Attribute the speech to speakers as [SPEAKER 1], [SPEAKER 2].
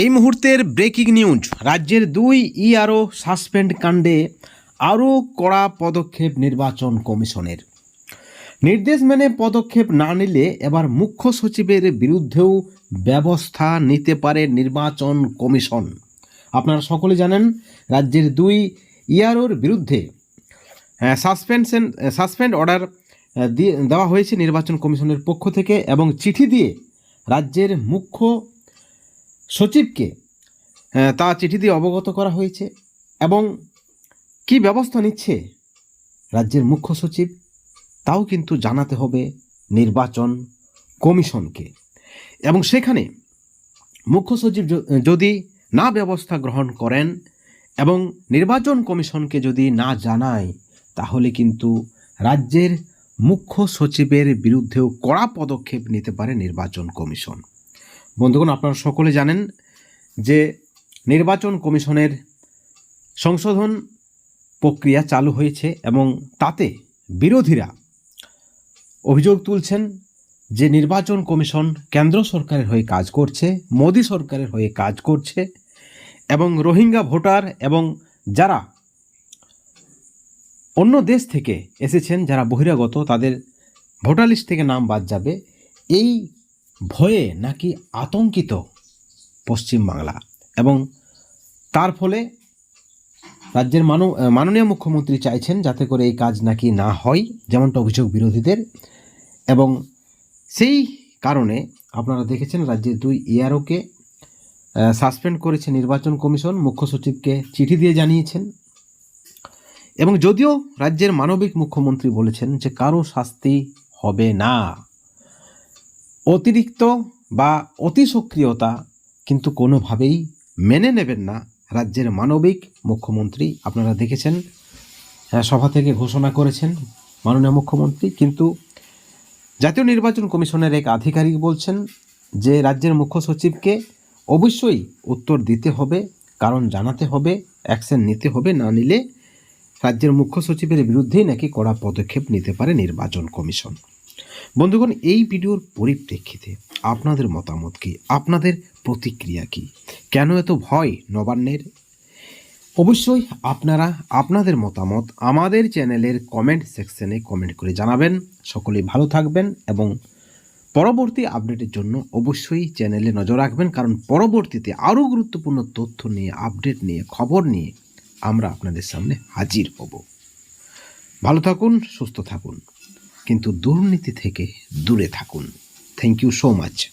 [SPEAKER 1] এই মুহূর্তের breaking news রাজ্যের দুই ইআরও সাসপেন্ড কাণ্ডে আরও কড়া পদক্ষেপ নির্বাচন কমিশনের। নির্দেশ মেনে পদক্ষেপ না নিলে এবার মুখ্য সচিবের বিরুদ্ধেও ব্যবস্থা নিতে পারে নির্বাচন কমিশন। আপনারা সকলে জানেন, রাজ্যের দুই ইআরওর বিরুদ্ধে সাসপেনশন সাসপেন্ড অর্ডার দিয়ে দেওয়া হয়েছে নির্বাচন কমিশনের পক্ষ থেকে এবং চিঠি দিয়ে রাজ্যের মুখ্য সচিবকে তা চিঠি দিয়ে অবগত করা হয়েছে এবং কি ব্যবস্থা নিচ্ছে রাজ্যের মুখ্য সচিব তাও কিন্তু জানাতে হবে নির্বাচন কমিশনকে। এবং সেখানে মুখ্য সচিব যদি না ব্যবস্থা গ্রহণ করেন এবং নির্বাচন কমিশনকে যদি না জানায়, তাহলে কিন্তু রাজ্যের মুখ্য সচিবের বিরুদ্ধেও কড়া পদক্ষেপ নিতে পারে নির্বাচন কমিশন। বন্ধুগণ, আপনারা সকলে জানেন যে নির্বাচন কমিশনের সংশোধন প্রক্রিয়া চালু হয়েছে এবং তাতে বিরোধীরা অভিযোগ তুলছেন যে নির্বাচন কমিশন কেন্দ্র সরকারের হয়ে কাজ করছে, মোদী সরকারের হয়ে কাজ করছে এবং রোহিঙ্গা ভোটার এবং যারা অন্য দেশ থেকে এসেছেন, যারা বহিরাগত, তাদের ভোটার লিস্ট থেকে নাম বাদ যাবে। এই ভয়ে নাকি আতঙ্কিত পশ্চিমবাংলা এবং তার ফলে রাজ্যের মানব মাননীয় মুখ্যমন্ত্রী চাইছেন যাতে করে এই কাজ নাকি না হয়, যেমনটা অভিযোগ বিরোধীদের। এবং সেই কারণে আপনারা দেখেছেন রাজ্যের দুই ইআরওকে সাসপেন্ড করেছে নির্বাচন কমিশন। মুখ্য সচিবকে চিঠি দিয়ে জানিয়েছেন। এবং যদিও রাজ্যের মানবিক মুখ্যমন্ত্রী বলেছেন যে কারও শাস্তি হবে না। অতিরিক্ত বা অতি সক্রিয়তা কিন্তু কোনোভাবেই মেনে নেবেন না রাজ্যের মানবিক মুখ্যমন্ত্রী। আপনারা দেখেছেন সভা থেকে ঘোষণা করেছেন মাননীয় মুখ্যমন্ত্রী, কিন্তু জাতীয় নির্বাচন কমিশনের এক আধিকারিক বলছেন যে রাজ্যের মুখ্য সচিবকে অবশ্যই উত্তর দিতে হবে, কারণ জানাতে হবে, অ্যাকশন নিতে হবে, না নিলে রাজ্যের মুখ্য সচিবের বিরুদ্ধেই নাকি কড়া পদক্ষেপ নিতে পারে নির্বাচন কমিশন। বন্ধুগণ, এই ভিডিওর পরিপ্রেক্ষিতে আপনাদের মতামত কি? আপনাদের প্রতিক্রিয়া কি? কেন এত ভয় নবান্নের? অবশ্যই আপনারা আপনাদের মতামত আমাদের চ্যানেলের কমেন্ট সেকশনে কমেন্ট করে জানাবেন। সকলেই ভালো থাকবেন এবং পরবর্তী আপডেটের জন্য অবশ্যই চ্যানেলে নজর রাখবেন, কারণ পরবর্তীতে আরও গুরুত্বপূর্ণ তথ্য নিয়ে, আপডেট নিয়ে, খবর নিয়ে আমরা আপনাদের সামনে হাজির হব। ভালো থাকুন, সুস্থ থাকুন। কিন্তু দুর্নীতি থেকে দূরে থাকুন। Thank you so much